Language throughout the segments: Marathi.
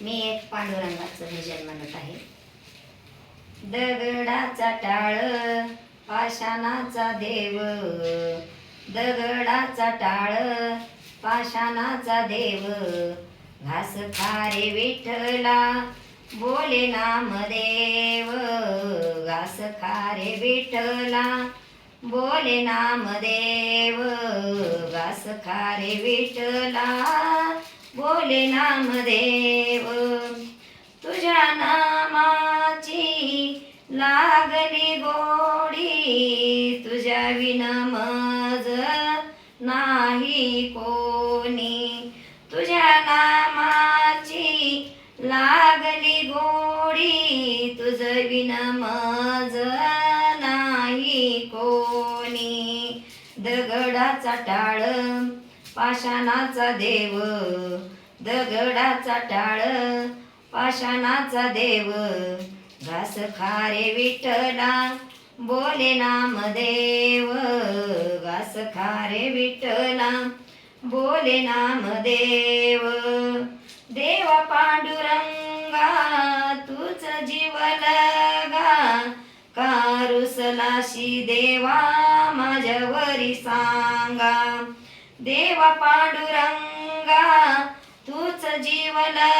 मी एक पांडुरंगाचं भजन म्हणत आहे. दगडाचा टाळ पाषाणाचा देव. दगडाचा टाळ पाषाणाचा देव. घास खारे विठ्ठला बोले नामदेव. घास खारे विठ्ठला बोले नामदेव. घास खारे विठ्ठला बोले नामदेव तुझ्या नामाची लागली गोडी तुझ्या विनमज नाही कोणी. तुझ्या नामाची लागली गोडी तुझ विनमज नाही कोणी. दगडाचा टाळ पाषाणाचा देव दगडाचा टाळ पाषाणाचा देव. घास खारे विठला बोले नामदेव. घास खारे विठला बोले नामदेव. देवा पांडुरंगा तूच जीवलगा. कारुसलाशी देवा माझ्यावरी सांगा. देवा पांडुरंगा जीवला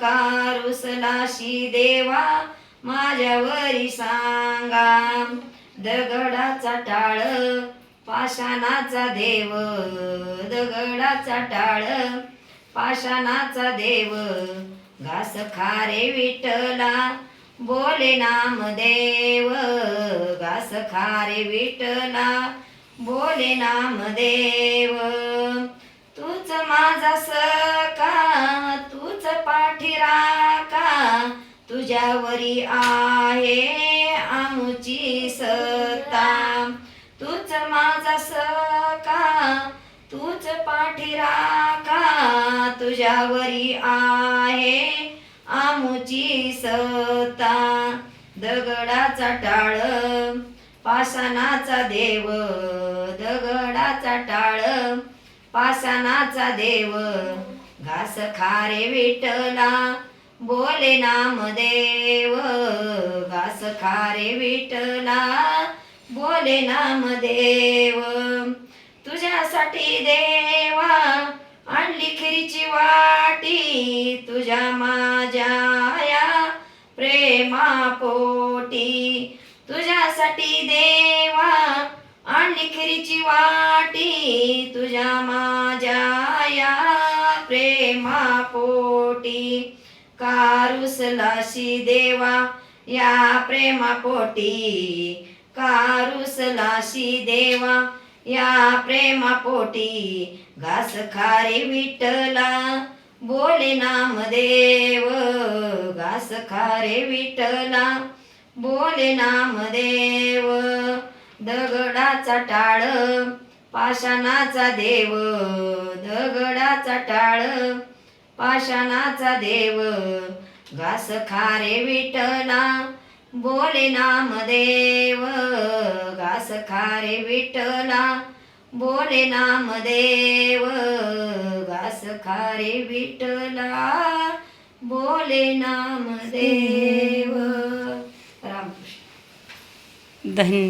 कारुसलाशी देवा माझ्यावरी सांगा. दगडाचा टाळ पाषाणाचा देव. दगडाचा टाळ पाषाणाचा देव. घास खारे विठला बोले नामदेव. घास खारे विठला बोले नामदेव. तूच माझा सका तुझ्यावरी आहे आमुची सत्ता. तूच माझा सका तूच पाठीराखा. तुझ्यावरी आहे आमुची सत्ता. दगडाचा टाळ पाषाणाचा देव. दगडाचा टाळ पाषाणाचा देव. घास खारे विटला बोले नामदेव घास खारे विठला बोले नामदेव तुझ्यासाठी देवा आणली खिरीची वाटी तुझ्या माझ्या या प्रेमापोटी. तुझ्यासाठी देवा आणली खिरीची वाटी तुझ्या माझ्या या प्रेमापोटी. कारुसलाशी देवा या प्रेमापोटी. कारुसलाशी देवा या प्रेमापोटी. घास खारे विठला बोले नामदेव. घास खारे विठला बोले नामदेव. दगडाचा टाळ पाषाणाचा देव. दगडाचा टाळ पाषाणाचा देव. घास खारे विठला बोले नामदेव. घास खारे विठला बोले नामदेव. घास खारे विठला बोले नामदेव. रामकृष्ण. धन्यवाद